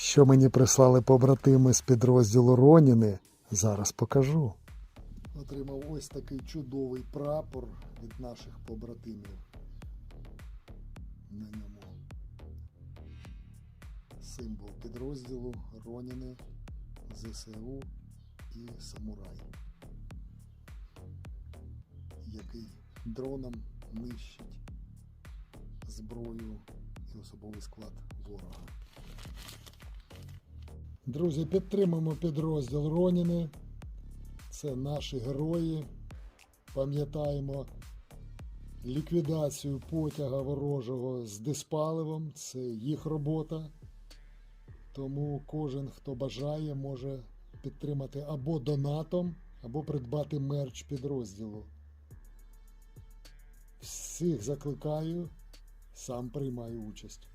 Що мені прислали побратими з підрозділу Роніни, зараз покажу. Отримав ось такий чудовий прапор від наших побратимів. На ньому символ підрозділу Роніни, ЗСУ і Самурай, який дроном нищить зброю і особовий склад ворога. Друзі, підтримуємо підрозділ Роніни. Це наші герої. Пам'ятаємо ліквідацію потяга ворожого з диспаливом. Це їх робота. Тому кожен, хто бажає, може підтримати або донатом, або придбати мерч підрозділу. Всіх закликаю, сам приймаю участь.